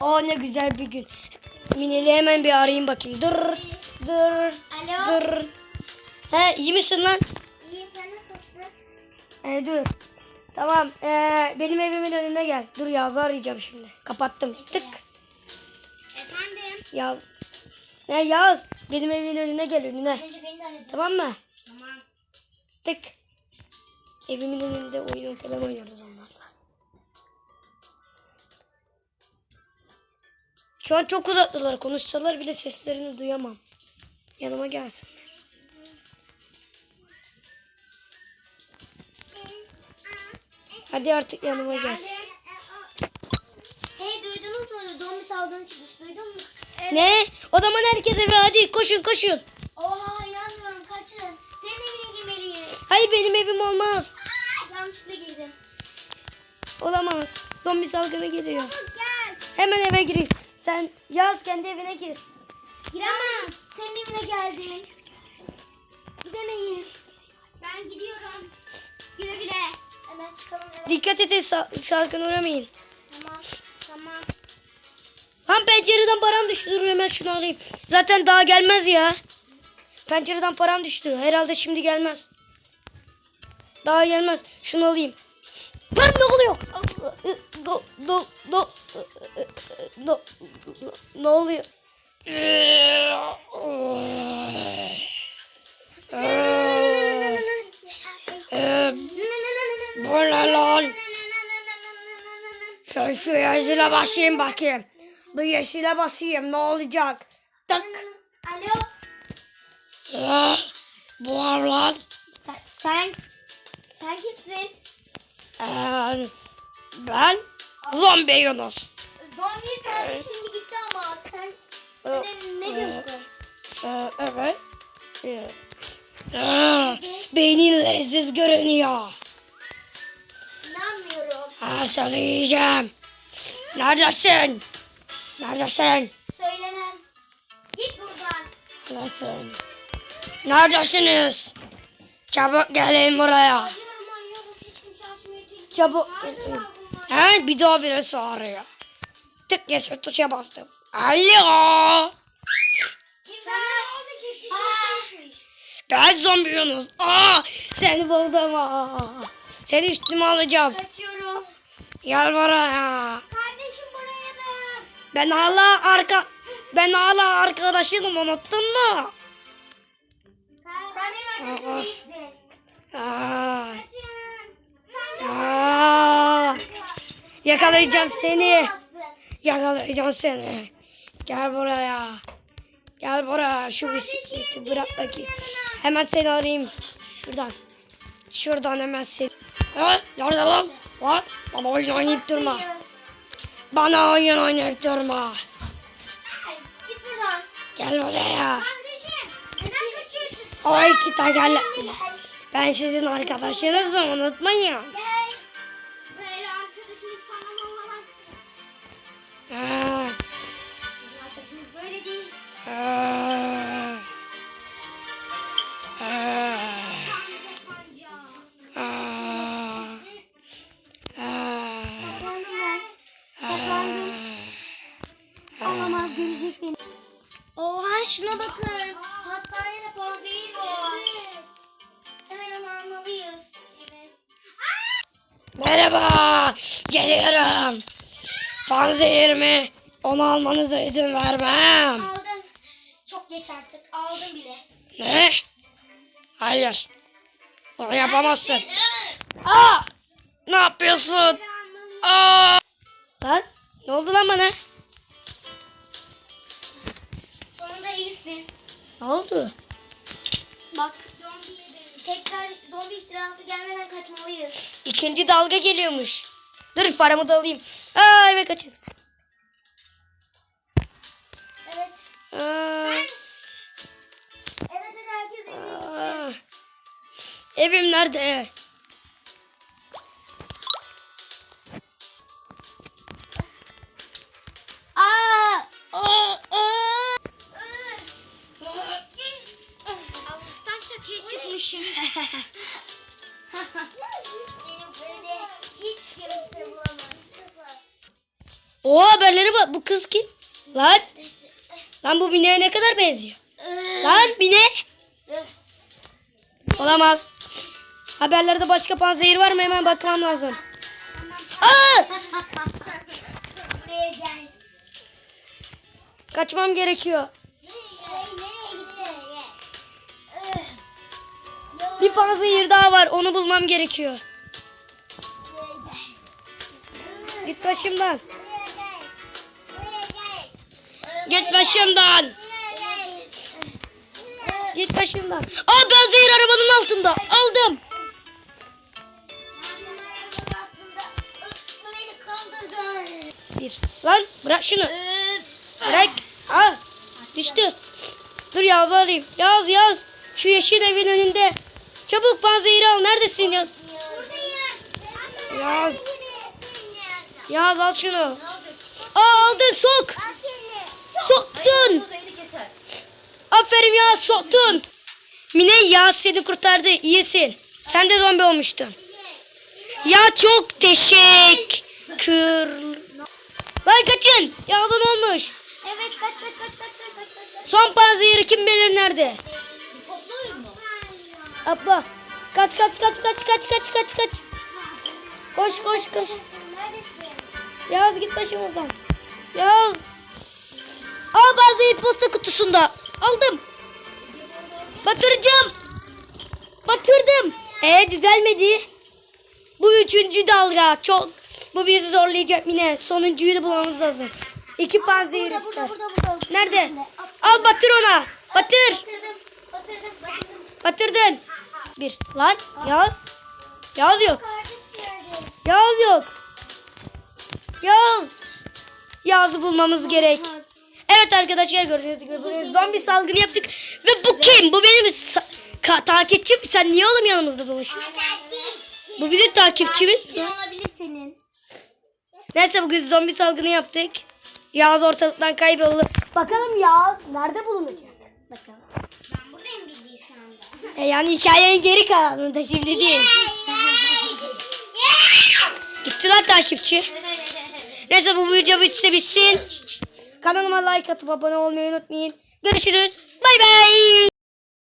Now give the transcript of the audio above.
Aa ne güzel bir gün. Mineli hemen bir arayayım bakayım. Dır dır Alo. dır. He iyi misin lan? İyiyim sen nasılsın? Ee, dur. Tamam. Ee, benim evimin önüne gel. Dur Yaz'ı arayacağım şimdi. Kapattım. Tık. Efendim. Yaz. Ne Yaz? Benim evimin önüne gel önüne. Tamam mı? Tamam. Tık. Evimin önünde oyun falan oynarız onlarla. Şu an çok uzaktılar. Konuşsalar bile seslerini duyamam. Yanıma gelsin. Hadi artık yanıma gelsin. Hey duydunuz mu? Zombi salgını çıkmış. Duydun mu? Ne? O zaman herkes eve hadi koşun koşun. Oha inanmıyorum kaçın. Senin evine girmeliyiz. Hayır benim evim olmaz. Yanlışlıkla girdim. Olamaz. Zombi salgını geliyor. Gel. Hemen eve gireyim. Sen yaz kendi evine gir. Giremem. Senin evine geldim. Gidemeyiz. Ben gidiyorum. Güle güle. Hemen çıkalım eve. Dikkat edin sa- salgın uğramayın. Tamam. Tamam. Lan pencereden param düştü. Dur hemen şunu alayım. Zaten daha gelmez ya. Pencereden param düştü. Herhalde şimdi gelmez. Daha gelmez. Şunu alayım. Lan ne oluyor? Do, do, do, do, ne oluyor? Bu ne lan? Şu, şu yeşile basayım bakayım. Bu yeşile basayım ne olacak? Tık. Alo. Bu lan. Sen, sen kimsin? Ee, ben zombi Yunus. Zombi sen şimdi gitti ama sen Ee, ne, ne diyorsun? Ee, evet. Ee, ee, beynin leziz görünüyor. İnanmıyorum. Seni yiyeceğim. Neredesin? Neredesin? Söylemem. Git buradan. Neredesin? Neredesiniz? Çabuk gelin buraya. Arıyorum Çabuk gelin. He bir daha birisi arıyor. Tık geç tuşa bastım. Alo. Ben zombi Yunus. Aa, seni buldum. Aa. Seni üstüme alacağım. Kaçıyorum. Gel buraya. Kardeşim buraya da. Ben hala arka ben hala arkadaşınım unuttun mu? Sen benim arkadaşım değilsin. Aa, Kaçın. aa. Yakalayacağım seni. Yakalayacağım seni. Gel buraya. Gel buraya. Şu bisikleti bırak bakayım. Hemen seni arayayım. Şuradan. Şuradan hemen seni. Ha, nerede lan? Lan bana oyun oynayıp durma. Bana oyun oynayıp durma. Git buradan. Gel buraya. Kardeşim neden kaçıyorsun? O iki gel. Ben sizin arkadaşınızım unutmayın. Olamaz görecek beni. Oha şuna bakın. Hastanede panzehir var. Hemen onu almalıyız. Evet. Merhaba. Geliyorum. Fanzehir mi? Onu almanıza izin vermem. Geç artık. Aldım bile. Ne? Hayır. Onu yapamazsın. Aa! Ne yapıyorsun? Aa! Lan ne oldu lan bana? Sonunda iyisin. Ne oldu? Bak. Tekrar zombi istilası gelmeden kaçmalıyız. İkinci dalga geliyormuş. Dur paramı da alayım. Aa eve kaçın. Evim nerede? Aa! Allah'tan çatıya çıkmışım. Benim böyle hiç kimse bulamaz. O haberleri bak. Bu kız kim? Lan. Lan bu Mine'ye ne kadar benziyor? Lan Mine. Olamaz. Haberlerde başka panzehir var mı? Hemen bakmam lazım. Aa! Kaçmam gerekiyor. Nereye gitti? Bir panzehir daha var. Onu bulmam gerekiyor. Git başımdan. Git başımdan. Git başımdan. Aa panzehir arabanın altında. Aldım. Bir. Lan bırak şunu. Bırak. Al. Düştü. Dur Yağız'ı alayım. Yağız Yağız. Şu yeşil evin önünde. Çabuk panzehiri al. Neredesin Yağız? Yağız. Yağız al şunu. Aa aldın sok. Soktun. Aferin ya soktun. Mine Yağız seni kurtardı. İyisin. Sen de zombi olmuştun. Ya çok teşekkür. Lan kaçın. Yağız'a ne olmuş? Evet kaç kaç kaç kaç kaç kaç. Son panzehiri kim bilir nerede? Topluyor mu? Abla. Kaç kaç kaç kaç kaç kaç kaç kaç. Koş koş koş. Yağız git başımızdan. Yağız. Al panzehir posta kutusunda. Aldım. Batıracağım. Batırdım. Ee düzelmedi. Bu üçüncü dalga. Çok. Bu bizi zorlayacak yine. Sonuncuyu da bulmamız lazım. İki panzehir ister. burada burada. burada. Nerede? Al batır ona. Batır. Batırdım. Batırdım. Batırdım. Batırdın. Bir. Lan Yağız. Yağız yok. Yağız yok. Yağız. Yağız'ı bulmamız gerek. Evet arkadaşlar gördüğünüz gibi bugün zombi salgını yaptık. Ve bu kim? Bu benim takipçim. Sen niye oğlum yanımızda dolaşıyorsun? Bu bizim takipçimiz. Kim olabilir senin? Neyse bugün zombi salgını yaptık. Yağız ortalıktan kayboldu. Bakalım Yağız nerede bulunacak? Bakalım. Ben buradayım bildiğin şu anda. E yani hikayenin geri kalanında şimdi değil. Gitti lan takipçi. Neyse bu video bitse bitsin. Kanalıma like atıp abone olmayı unutmayın. Görüşürüz. Bay bay.